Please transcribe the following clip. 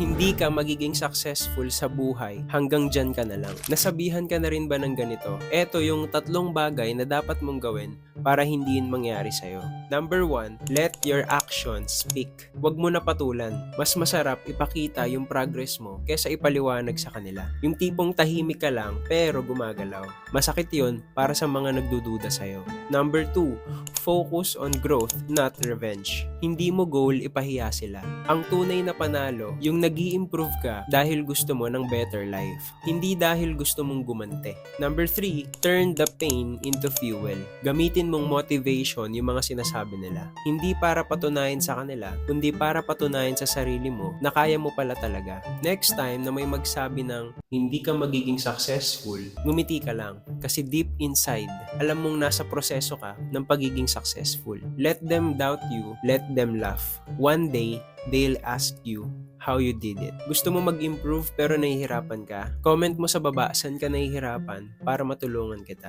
Hindi ka magiging successful sa buhay hanggang dyan ka na lang. Nasabihan ka na rin ba ng ganito? Eto yung tatlong bagay na dapat mong gawin para hindi yun mangyari sa'yo. Number one, let your actions speak. Huwag mo na patulan. Mas masarap ipakita yung progress mo kesa ipaliwanag sa kanila. Yung tipong tahimik ka lang pero gumagalaw. Masakit yun para sa mga nagdududa sa'yo. Number two, focus on growth, not revenge. Hindi mo goal ipahiya sila. Ang tunay na panalo, yung nag improve ka dahil gusto mo ng better life. Hindi dahil gusto mong gumante. Number three, turn the pain into fuel. Gamitin mong motivation yung mga sinasabi nila. Hindi para patunayan sa kanila, kundi para patunayan sa sarili mo na kaya mo pala talaga. Next time na may magsabi ng hindi ka magiging successful, ngumiti ka lang. Kasi deep inside, alam mong nasa proseso ka ng pagiging successful. Let them doubt you, let them laugh. One day, they'll ask you how you did it. Gusto mo mag-improve pero nahihirapan ka? Comment mo sa baba saan ka nahihirapan para matulungan kita.